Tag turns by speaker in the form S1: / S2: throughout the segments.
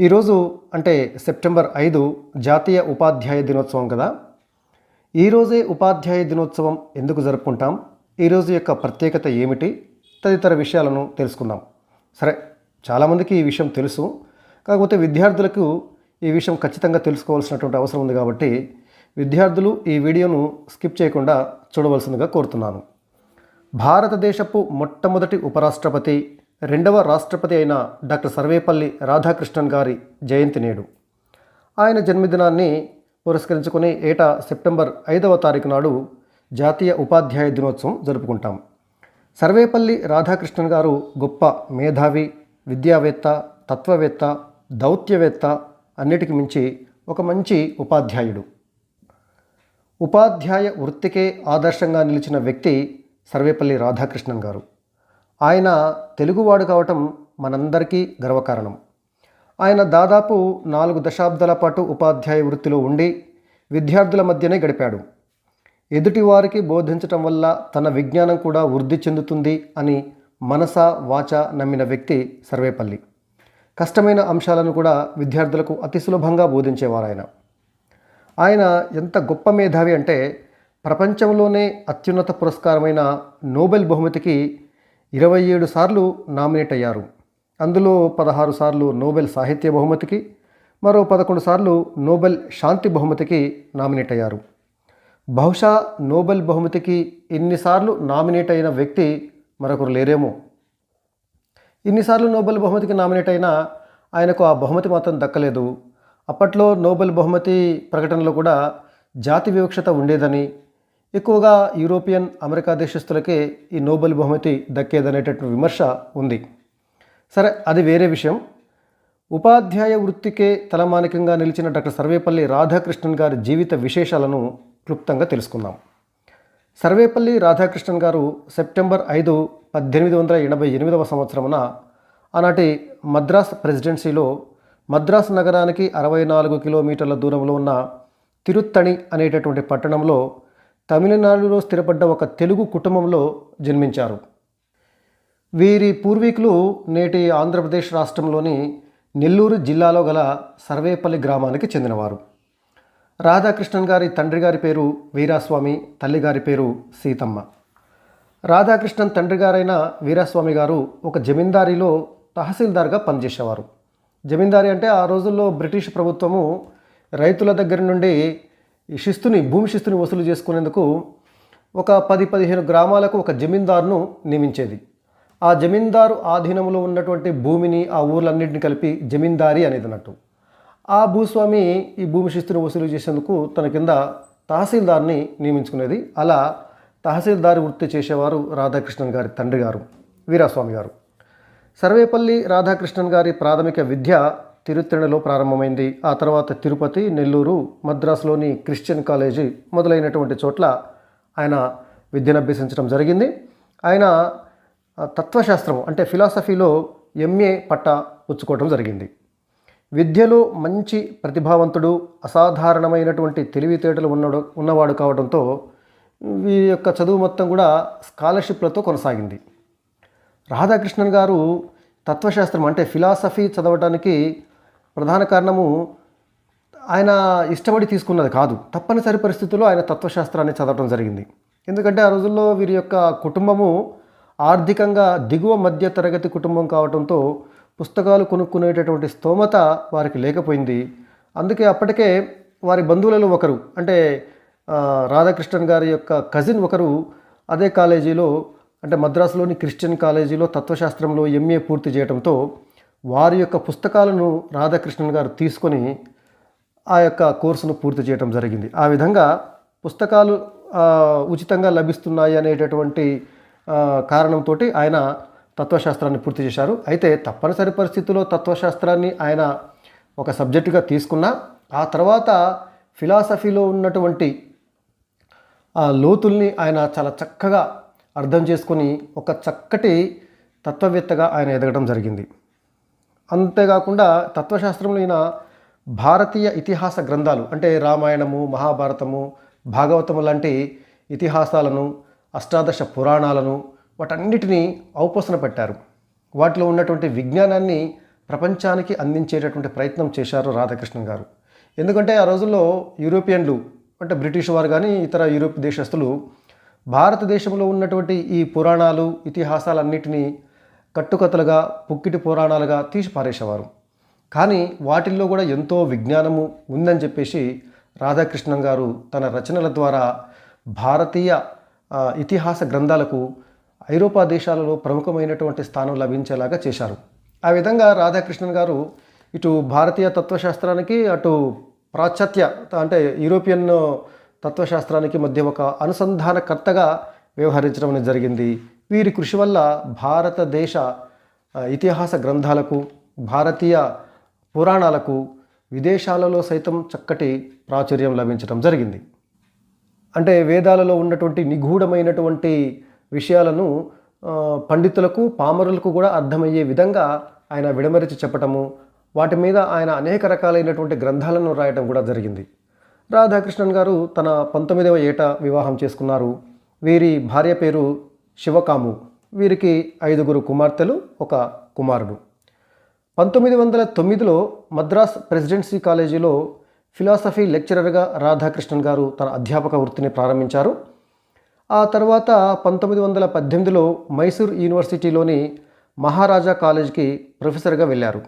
S1: ఈరోజు అంటే సెప్టెంబర్ ఐదు జాతీయ ఉపాధ్యాయ దినోత్సవం కదా. ఈరోజే ఉపాధ్యాయ దినోత్సవం ఎందుకు జరుపుకుంటాం? ఈరోజు యొక్క ప్రత్యేకత ఏమిటి? తదితర విషయాలను తెలుసుకుందాం. సరే చాలామందికి ఈ విషయం తెలుసు. కాకపోతే విద్యార్థులకు ఈ విషయం ఖచ్చితంగా తెలుసుకోవాల్సినటువంటి అవసరం ఉంది కాబట్టి విద్యార్థులు ఈ వీడియోను స్కిప్ చేయకుండా చూడవలసిందిగా కోరుతున్నాను. భారతదేశపు మొట్టమొదటి ఉపరాష్ట్రపతి రెండవ రాష్ట్రపతి అయిన డాక్టర్ సర్వేపల్లి రాధాకృష్ణన్ గారి జయంతి నేడు. ఆయన జన్మదినాన్ని పురస్కరించుకుని ఏటా సెప్టెంబర్ ఐదవ తారీఖు నాడు జాతీయ ఉపాధ్యాయ దినోత్సవం జరుపుకుంటాం. సర్వేపల్లి రాధాకృష్ణన్ గారు గొప్ప మేధావి విద్యావేత్త తత్వవేత్త దౌత్యవేత్త అన్నిటికి మించి ఒక మంచి ఉపాధ్యాయుడు. ఉపాధ్యాయ వృత్తికే ఆదర్శంగా నిలిచిన వ్యక్తి సర్వేపల్లి రాధాకృష్ణన్ గారు. ఆయన తెలుగువాడు కావటం మనందరికీ గర్వకారణం. ఆయన దాదాపు నాలుగు దశాబ్దాల పాటు ఉపాధ్యాయ వృత్తిలో ఉండి విద్యార్థుల మధ్యనే గడిపాడు. ఎదుటివారికి బోధించటం వల్ల తన విజ్ఞానం కూడా వృద్ధి చెందుతుంది అని మనస వాచ నమ్మిన వ్యక్తి సర్వేపల్లి. కష్టమైన అంశాలను కూడా విద్యార్థులకు అతి సులభంగా బోధించేవారు ఆయన ఆయన ఎంత గొప్ప మేధావి అంటే ప్రపంచంలోనే అత్యున్నత పురస్కారమైన నోబెల్ బహుమతికి ఇరవై ఏడు సార్లు నామినేట్ అయ్యారు. అందులో పదహారు సార్లు నోబెల్ సాహిత్య బహుమతికి మరో పదకొండు సార్లు నోబెల్ శాంతి బహుమతికి నామినేట్ అయ్యారు. బహుశా నోబెల్ బహుమతికి ఇన్నిసార్లు నామినేట్ అయిన వ్యక్తి మరొకరు లేరేమో. ఇన్నిసార్లు నోబెల్ బహుమతికి నామినేట్ అయినా ఆయనకు ఆ బహుమతి మాత్రం దక్కలేదు. అప్పట్లో నోబెల్ బహుమతి ప్రకటనలో కూడా జాతి వివక్షత ఉండేదని ఎక్కువగా యూరోపియన్ అమెరికా దేశస్తులకే ఈ నోబెల్ బహుమతి దక్కేదనేటటువంటి విమర్శ ఉంది. సరే అది వేరే విషయం. ఉపాధ్యాయ వృత్తికే తలమానికంగా నిలిచిన డాక్టర్ సర్వేపల్లి రాధాకృష్ణన్ గారి జీవిత విశేషాలను క్లుప్తంగా తెలుసుకుందాం. సర్వేపల్లి రాధాకృష్ణన్ గారు సెప్టెంబర్ ఐదు పద్దెనిమిది వందల ఎనభై ఎనిమిదవ సంవత్సరమున ఆనాటి మద్రాస్ ప్రెసిడెన్సీలో మద్రాస్ నగరానికి అరవై నాలుగు కిలోమీటర్ల దూరంలో ఉన్న తిరుత్తణి అనేటటువంటి పట్టణంలో తమిళనాడులో స్థిరపడ్డ ఒక తెలుగు కుటుంబంలో జన్మించారు. వీరి పూర్వీకులు నేటి ఆంధ్రప్రదేశ్ రాష్ట్రంలోని నెల్లూరు జిల్లాలో గల సర్వేపల్లి గ్రామానికి చెందినవారు. రాధాకృష్ణన్ గారి తండ్రి గారి పేరు వీరాస్వామి తల్లి గారి పేరు సీతమ్మ. రాధాకృష్ణన్ తండ్రి గారైన వీరాస్వామి గారు ఒక జమీందారీలో తహసీల్దార్గా పనిచేసేవారు. జమీందారీ అంటే ఆ రోజుల్లో బ్రిటిష్ ప్రభుత్వము రైతుల దగ్గర నుండి ఈ శిస్తుని భూమి శిస్తుని వసూలు చేసుకునేందుకు ఒక పది పదిహేను గ్రామాలకు ఒక జమీందారును నియమించేది. ఆ జమీందారు ఆధీనంలో ఉన్నటువంటి భూమిని ఆ ఊర్లన్నింటిని కలిపి జమీందారీ అనేది అన్నట్టు ఆ భూస్వామి ఈ భూమి శిస్తుని వసూలు చేసేందుకు తన కింద తహసీల్దార్ని నియమించుకునేది. అలా తహసీల్దార్ వృత్తి చేసేవారు రాధాకృష్ణన్ గారి తండ్రి గారు వీరాస్వామి గారు. సర్వేపల్లి రాధాకృష్ణన్ గారి ప్రాథమిక విద్య తిరుత్తణిలో ప్రారంభమైంది. ఆ తర్వాత తిరుపతి నెల్లూరు మద్రాసులోని క్రిస్టియన్ కాలేజీ మొదలైనటువంటి చోట్ల ఆయన విద్యను అభ్యసించడం జరిగింది. ఆయన తత్వశాస్త్రం అంటే ఫిలాసఫీలో ఎంఏ పట్టా పుచ్చుకోవడం జరిగింది. విద్యలో మంచి ప్రతిభావంతుడు అసాధారణమైనటువంటి తెలివితేటలు ఉన్నడు ఉన్నవాడు కావడంతో వీరి యొక్క చదువు మొత్తం కూడా స్కాలర్షిప్లతో కొనసాగింది. రాధాకృష్ణన్ గారు తత్వశాస్త్రం అంటే ఫిలాసఫీ చదవటానికి ప్రధాన కారణము ఆయన ఇష్టపడి తీసుకున్నది కాదు. తప్పనిసరి పరిస్థితుల్లో ఆయన తత్వశాస్త్రాన్ని చదవడం జరిగింది. ఎందుకంటే ఆ రోజుల్లో వీరి యొక్క కుటుంబము ఆర్థికంగా దిగువ మధ్య తరగతి కుటుంబం కావడంతో పుస్తకాలు కొనుక్కునేటటువంటి స్తోమత వారికి లేకపోయింది. అందుకే అప్పటికే వారి బంధువులలో ఒకరు అంటే రాధాకృష్ణన్ గారి యొక్క కజిన్ ఒకరు అదే కాలేజీలో అంటే మద్రాసులోని క్రిస్టియన్ కాలేజీలో తత్వశాస్త్రంలో ఎంఏ పూర్తి చేయడంతో వారి యొక్క పుస్తకాలను రాధాకృష్ణన్ గారు తీసుకొని ఆ యొక్క కోర్సును పూర్తి చేయడం జరిగింది. ఆ విధంగా పుస్తకాలు ఉచితంగా లభిస్తున్నాయి అనేటటువంటి కారణంతో ఆయన తత్వశాస్త్రాన్ని పూర్తి చేశారు. అయితే తప్పనిసరి పరిస్థితుల్లో తత్వశాస్త్రాన్ని ఆయన ఒక సబ్జెక్టుగా తీసుకున్న ఆ తర్వాత ఫిలాసఫీలో ఉన్నటువంటి ఆ లోతుల్ని ఆయన చాలా చక్కగా అర్థం చేసుకొని ఒక చక్కటి తత్వవేత్తగా ఆయన ఎదగడం జరిగింది. అంతేకాకుండా తత్వశాస్త్రంలో ఈయన భారతీయ ఇతిహాస గ్రంథాలు అంటే రామాయణము మహాభారతము భాగవతము లాంటి ఇతిహాసాలను అష్టాదశ పురాణాలను వాటన్నిటినీ ఔపోసన పెట్టారు. వాటిలో ఉన్నటువంటి విజ్ఞానాన్ని ప్రపంచానికి అందించేటటువంటి ప్రయత్నం చేశారు రాధాకృష్ణన్ గారు. ఎందుకంటే ఆ రోజుల్లో యూరోపియన్లు అంటే బ్రిటిష్ వారు కానీ ఇతర యూరోప్ దేశస్తులు భారతదేశంలో ఉన్నటువంటి ఈ పురాణాలు ఇతిహాసాలన్నిటినీ కట్టుకథలుగా పుక్కిటి పురాణాలుగా తీసి పారేసేవారు. కానీ వాటిల్లో కూడా ఎంతో విజ్ఞానము ఉందని చెప్పేసి రాధాకృష్ణన్ గారు తన రచనల ద్వారా భారతీయ ఇతిహాస గ్రంథాలకు ఐరోపా దేశాలలో ప్రముఖమైనటువంటి స్థానం లభించేలాగా చేశారు. ఆ విధంగా రాధాకృష్ణన్ గారు ఇటు భారతీయ తత్వశాస్త్రానికి అటు పాశ్చాత్య అంటే యూరోపియన్ తత్వశాస్త్రానికి మధ్య ఒక అనుసంధానకర్తగా వ్యవహరించడం జరిగింది. వీరి కృషి వల్ల భారతదేశ ఇతిహాస గ్రంథాలకు భారతీయ పురాణాలకు విదేశాలలో సైతం చక్కటి ప్రాచుర్యం లభించడం జరిగింది. అంటే వేదాలలో ఉన్నటువంటి నిగూఢమైనటువంటి విషయాలను పండితులకు పామరులకు కూడా అర్థమయ్యే విధంగా ఆయన విడమరిచి చెప్పటము వాటి మీద ఆయన అనేక రకాలైనటువంటి గ్రంథాలను రాయటం కూడా జరిగింది. రాధాకృష్ణన్ గారు తన పంతొమ్మిదవ ఏట వివాహం చేసుకున్నారు. వీరి భార్య పేరు శివకాము. వీరికి ఐదుగురు కుమార్తెలు ఒక కుమారుడు. పంతొమ్మిది వందల తొమ్మిదిలో మద్రాస్ ప్రెసిడెన్సీ కాలేజీలో ఫిలాసఫీ లెక్చరర్గా రాధాకృష్ణన్ గారు తన అధ్యాపక వృత్తిని ప్రారంభించారు. ఆ తర్వాత పంతొమ్మిది వందల పద్దెనిమిదిలో మైసూర్ యూనివర్సిటీలోని మహారాజా కాలేజ్కి ప్రొఫెసర్గా వెళ్ళారు.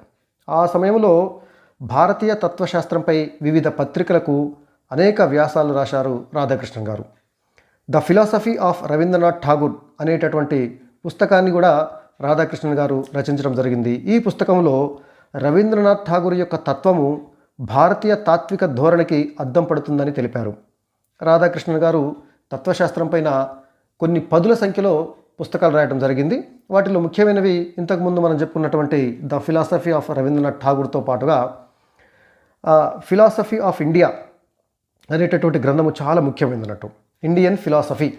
S1: ఆ సమయంలో భారతీయ తత్వశాస్త్రంపై వివిధ పత్రికలకు అనేక వ్యాసాలు రాశారు రాధాకృష్ణన్ గారు. The philosophy of Rabindranath Tagore అనేటటువంటి పుస్తకాన్ని కూడా రాధాకృష్ణన్ గారు రచించడం జరిగింది. ఈ పుస్తకంలో రవీంద్రనాథ్ ఠాగూర్ యొక్క తత్వము భారతీయ తాత్విక ధోరణికి అద్దం పడుతుందని తెలిపారు. రాధాకృష్ణన్ గారు తత్వశాస్త్రం పైన కొన్ని పదుల సంఖ్యలో పుస్తకాలు రాయడం జరిగింది. వాటిలో ముఖ్యమైనవి ఇంతకుముందు మనం చెప్పుకున్నటువంటి ద ఫిలాసఫీ ఆఫ్ రవీంద్రనాథ్ ఠాగూర్తో పాటుగా ఫిలాసఫీ ఆఫ్ ఇండియా అనేటటువంటి గ్రంథము చాలా ముఖ్యమైనట్టు ఇండియన్ ఫిలాసఫీ.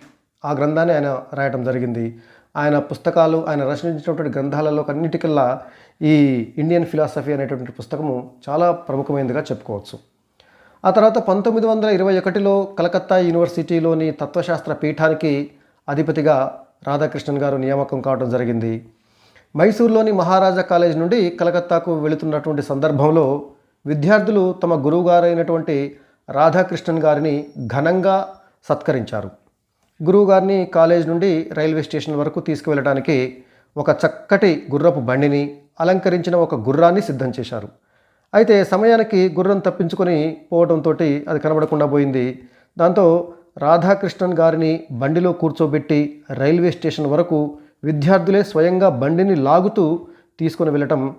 S1: ఆ గ్రంథాన్ని ఆయన రాయటం జరిగింది. ఆయన పుస్తకాలు ఆయన రచించినటువంటి గ్రంథాలలో అన్నిటికల్లా ఈ ఇండియన్ ఫిలాసఫీ అనేటువంటి పుస్తకము చాలా ప్రముఖమైనదిగా చెప్పుకోవచ్చు. ఆ తర్వాత పంతొమ్మిది వందల ఇరవై ఒకటిలో కలకత్తా యూనివర్సిటీలోని తత్వశాస్త్ర పీఠానికి అధిపతిగా రాధాకృష్ణన్ గారు నియామకం కావడం జరిగింది. మైసూర్లోని మహారాజా కాలేజ్ నుండి కలకత్తాకు వెళుతున్నటువంటి సందర్భంలో విద్యార్థులు తమ గురువుగారైనటువంటి రాధాకృష్ణన్ గారిని ఘనంగా సత్కరించారు. గురువుగారిని కాలేజ్ నుండి రైల్వే స్టేషన్ వరకు తీసుకువెళ్ళడానికి ఒక చక్కటి గుర్రపు బండిని అలంకరించిన ఒక గుర్రాన్ని సిద్ధం చేశారు. అయితే సమయానికి గుర్రం తప్పించుకొని పోవడంతో అది కనబడకుండా పోయింది. దాంతో రాధాకృష్ణన్ గారిని బండిలో కూర్చోబెట్టి రైల్వే స్టేషన్ వరకు విద్యార్థులే స్వయంగా బండిని లాగుతూ తీసుకుని వెళ్ళటం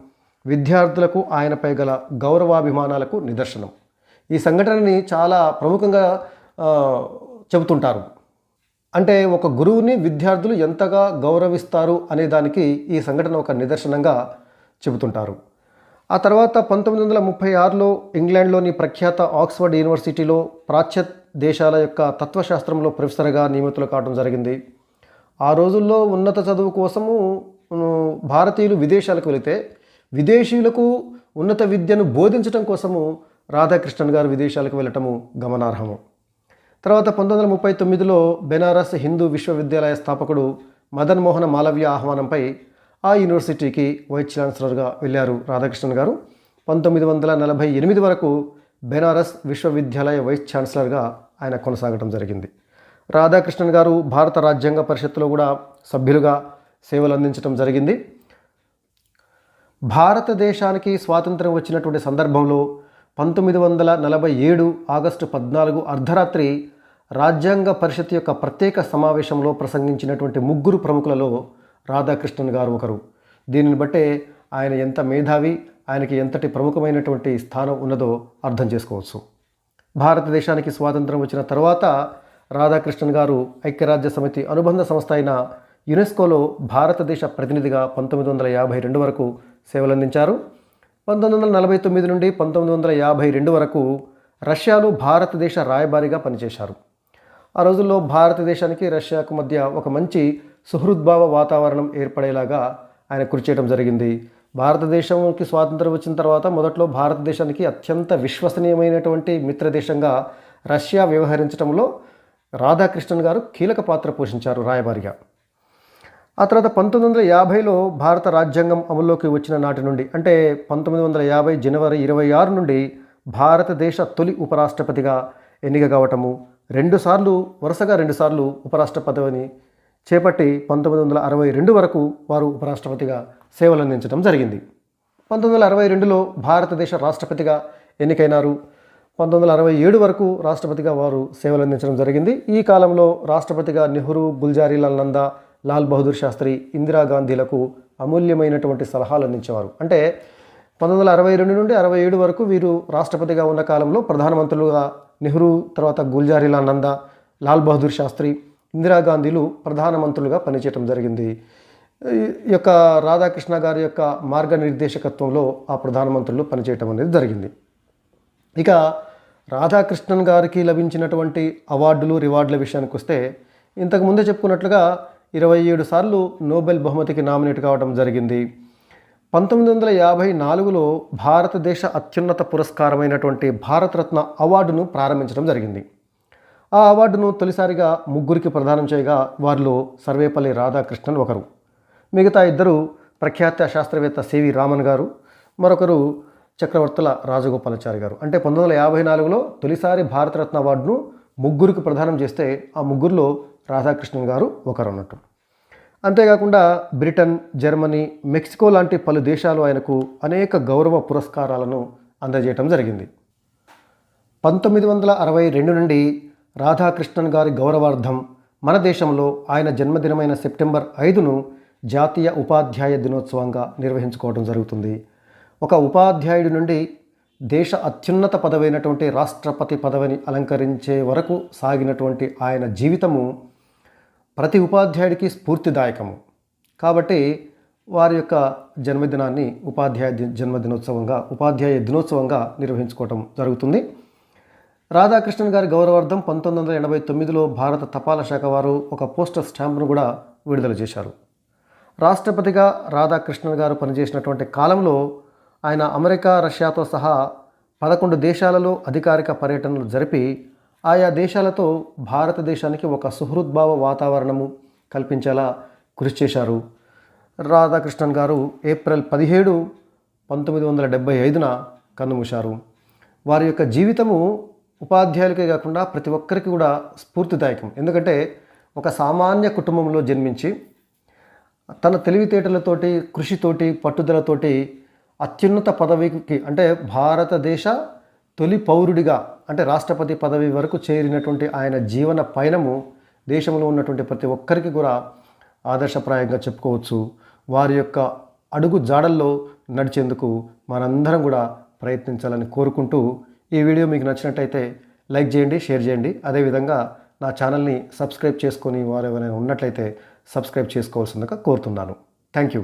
S1: విద్యార్థులకు ఆయనపై గల గౌరవాభిమానాలకు నిదర్శనం. ఈ సంఘటనని చాలా ప్రముఖంగా చెబుతుంటారు. అంటే ఒక గురువుని విద్యార్థులు ఎంతగా గౌరవిస్తారు అనే దానికి ఈ సంఘటన ఒక నిదర్శనంగా చెబుతుంటారు. ఆ తర్వాత పంతొమ్మిది వందల ముప్పై ఆరులో ఇంగ్లాండ్లోని ప్రఖ్యాత ఆక్స్ఫర్డ్ యూనివర్సిటీలో ప్రాచ్య దేశాల యొక్క తత్వశాస్త్రంలో ప్రొఫెసర్గా నియమితులు కావడం జరిగింది. ఆ రోజుల్లో ఉన్నత చదువు కోసము భారతీయులు విదేశాలకు వెళితే విదేశీయులకు ఉన్నత విద్యను బోధించడం కోసము రాధాకృష్ణన్ గారు విదేశాలకు వెళ్ళటము గమనార్హము. తర్వాత పంతొమ్మిది వందల ముప్పై తొమ్మిదిలో బెనారస్ హిందూ విశ్వవిద్యాలయ స్థాపకుడు మదన్ మోహన మాలవ్య ఆహ్వానంపై ఆ యూనివర్సిటీకి వైస్ ఛాన్సలర్గా వెళ్ళారు రాధాకృష్ణన్ గారు. పంతొమ్మిది వందల నలభై ఎనిమిది వరకు బెనారస్ విశ్వవిద్యాలయ వైస్ ఛాన్సలర్గా ఆయన కొనసాగటం జరిగింది. రాధాకృష్ణన్ గారు భారత రాజ్యాంగ పరిషత్తులో కూడా సభ్యులుగా సేవలు అందించడం జరిగింది. భారతదేశానికి స్వాతంత్రం వచ్చినటువంటి సందర్భంలో పంతొమ్మిది వందల నలభై ఏడు ఆగస్టు పద్నాలుగు అర్ధరాత్రి రాజ్యాంగ పరిషత్ యొక్క ప్రత్యేక సమావేశంలో ప్రసంగించినటువంటి ముగ్గురు ప్రముఖులలో రాధాకృష్ణన్ గారు ఒకరు. దీనిని బట్టే ఆయన ఎంత మేధావి ఆయనకి ఎంతటి ప్రముఖమైనటువంటి స్థానం ఉన్నదో అర్థం చేసుకోవచ్చు. భారతదేశానికి స్వాతంత్రం వచ్చిన తర్వాత రాధాకృష్ణన్ గారు ఐక్యరాజ్య సమితి అనుబంధ సంస్థ అయిన యునెస్కోలో భారతదేశ ప్రతినిధిగా పంతొమ్మిది వందల యాభై రెండు వరకు సేవలందించారు. పంతొమ్మిది వందల నలభై తొమ్మిది నుండి పంతొమ్మిది వందల యాభై రెండు వరకు రష్యాలో భారతదేశ రాయబారిగా పనిచేశారు. ఆ రోజుల్లో భారతదేశానికి రష్యాకు మధ్య ఒక మంచి సుహృద్భావ వాతావరణం ఏర్పడేలాగా ఆయన కృషి చేయడం జరిగింది. భారతదేశంకి స్వాతంత్రం వచ్చిన తర్వాత మొదట్లో భారతదేశానికి అత్యంత విశ్వసనీయమైనటువంటి మిత్రదేశంగా రష్యా వ్యవహరించడంలో రాధాకృష్ణన్ గారు కీలక పాత్ర పోషించారు రాయబారిగా. ఆ తర్వాత పంతొమ్మిది వందల యాభైలో భారత రాజ్యాంగం అమల్లోకి వచ్చిన నాటి నుండి అంటే పంతొమ్మిది వందల యాభై జనవరి ఇరవై ఆరు నుండి భారతదేశ తొలి ఉపరాష్ట్రపతిగా ఎన్నిక కావటము రెండుసార్లు వరుసగా రెండుసార్లు ఉపరాష్ట్రపతిని చేపట్టి పంతొమ్మిది వందల అరవై రెండు వరకు వారు ఉపరాష్ట్రపతిగా సేవలు అందించడం జరిగింది. పంతొమ్మిది వందల అరవై రెండులో భారతదేశ రాష్ట్రపతిగా ఎన్నికైనారు. పంతొమ్మిది వందల అరవై ఏడు వరకు రాష్ట్రపతిగా వారు సేవలు అందించడం జరిగింది. ఈ కాలంలో రాష్ట్రపతిగా నెహ్రూ గుల్జారీలాల్ నందా లాల్ బహదూర్ శాస్త్రి ఇందిరాగాంధీలకు అమూల్యమైనటువంటి సలహాలు అందించేవారు. అంటే పంతొమ్మిది వందల అరవై రెండు నుండి అరవై ఏడు వరకు వీరు రాష్ట్రపతిగా ఉన్న కాలంలో ప్రధానమంత్రులుగా నెహ్రూ తర్వాత గుల్జారీలాల్ నందా లాల్ బహదూర్ శాస్త్రి ఇందిరాగాంధీలు ప్రధానమంత్రులుగా పనిచేయటం జరిగింది. ఈ యొక్క రాధాకృష్ణ గారి యొక్క మార్గనిర్దేశకత్వంలో ఆ ప్రధానమంత్రులు పనిచేయటం అనేది జరిగింది. ఇక రాధాకృష్ణన్ గారికి లభించినటువంటి అవార్డులు రివార్డుల విషయానికి వస్తే ఇంతకుముందే చెప్పుకున్నట్లుగా ఇరవై ఏడు సార్లు నోబెల్ బహుమతికి నామినేట్ కావడం జరిగింది. పంతొమ్మిది వందల యాభై నాలుగులో భారతదేశ అత్యున్నత పురస్కారమైనటువంటి భారతరత్న అవార్డును ప్రారంభించడం జరిగింది. ఆ అవార్డును తొలిసారిగా ముగ్గురికి ప్రదానం చేయగా వారిలో సర్వేపల్లి రాధాకృష్ణన్ ఒకరు. మిగతా ఇద్దరు ప్రఖ్యాత శాస్త్రవేత్త సివి రామన్ గారు మరొకరు చక్రవర్తుల రాజగోపాలాచారి గారు. అంటే పంతొమ్మిది వందల యాభై నాలుగులో తొలిసారి భారతరత్న అవార్డును ముగ్గురికి ప్రదానం చేస్తే ఆ ముగ్గురులో రాధాకృష్ణన్ గారు ఒకరు అన్నట్టు అంతేకాకుండా బ్రిటన్ జర్మనీ మెక్సికో లాంటి పలు దేశాలు ఆయనకు అనేక గౌరవ పురస్కారాలను అందజేయటం జరిగింది. పంతొమ్మిది వందల అరవై రెండు నుండి రాధాకృష్ణన్ గారి గౌరవార్థం మన దేశంలో ఆయన జన్మదినమైన సెప్టెంబర్ ఐదును జాతీయ ఉపాధ్యాయ దినోత్సవంగా నిర్వహించుకోవడం జరుగుతుంది. ఒక ఉపాధ్యాయుడి నుండి దేశ అత్యున్నత పదవైనటువంటి రాష్ట్రపతి పదవిని అలంకరించే వరకు సాగినటువంటి ఆయన జీవితము ప్రతి ఉపాధ్యాయుడికి స్ఫూర్తిదాయకము. కాబట్టి వారి యొక్క జన్మదినాన్ని ఉపాధ్యాయ జన్మదినోత్సవంగా ఉపాధ్యాయ దినోత్సవంగా నిర్వహించుకోవటం జరుగుతుంది. రాధాకృష్ణన్ గారి గౌరవార్థం పంతొమ్మిది వందల ఎనభై తొమ్మిదిలో భారత తపాలా శాఖ వారు ఒక పోస్టల్ స్టాంప్ను కూడా విడుదల చేశారు. రాష్ట్రపతిగా రాధాకృష్ణన్ గారు పనిచేసినటువంటి కాలంలో ఆయన అమెరికా రష్యాతో సహా పదకొండు దేశాలలో అధికారిక పర్యటనలు జరిపి ఆయా దేశాలతో భారతదేశానికి ఒక సుహృద్భావ వాతావరణము కల్పించేలా కృషి చేశారు. రాధాకృష్ణన్ గారు ఏప్రిల్ పదిహేడు పంతొమ్మిది వందల డెబ్బై ఐదున కన్నుమూశారు వారి యొక్క జీవితము ఉపాధ్యాయులకే కాకుండా ప్రతి ఒక్కరికి కూడా స్ఫూర్తిదాయకం. ఎందుకంటే ఒక సామాన్య కుటుంబంలో జన్మించి తన తెలివితేటలతోటి కృషితోటి పట్టుదలతోటి అత్యున్నత పదవికి అంటే భారతదేశ తొలి పౌరుడిగా అంటే రాష్ట్రపతి పదవి వరకు చేరినటువంటి ఆయన జీవన పయనము దేశంలో ఉన్నటువంటి ప్రతి ఒక్కరికి కూడా ఆదర్శప్రాయంగా చెప్పుకోవచ్చు. వారి యొక్క అడుగు జాడల్లో నడిచేందుకు మనందరం కూడా ప్రయత్నించాలని కోరుకుంటూ ఈ వీడియో మీకు నచ్చినట్టయితే లైక్ చేయండి షేర్ చేయండి. అదేవిధంగా నా ఛానల్ని సబ్స్క్రైబ్ చేసుకొని వారు ఎవరైనా ఉన్నట్లయితే సబ్స్క్రైబ్ చేసుకోవాల్సిందిగా కోరుతున్నాను. Thank you.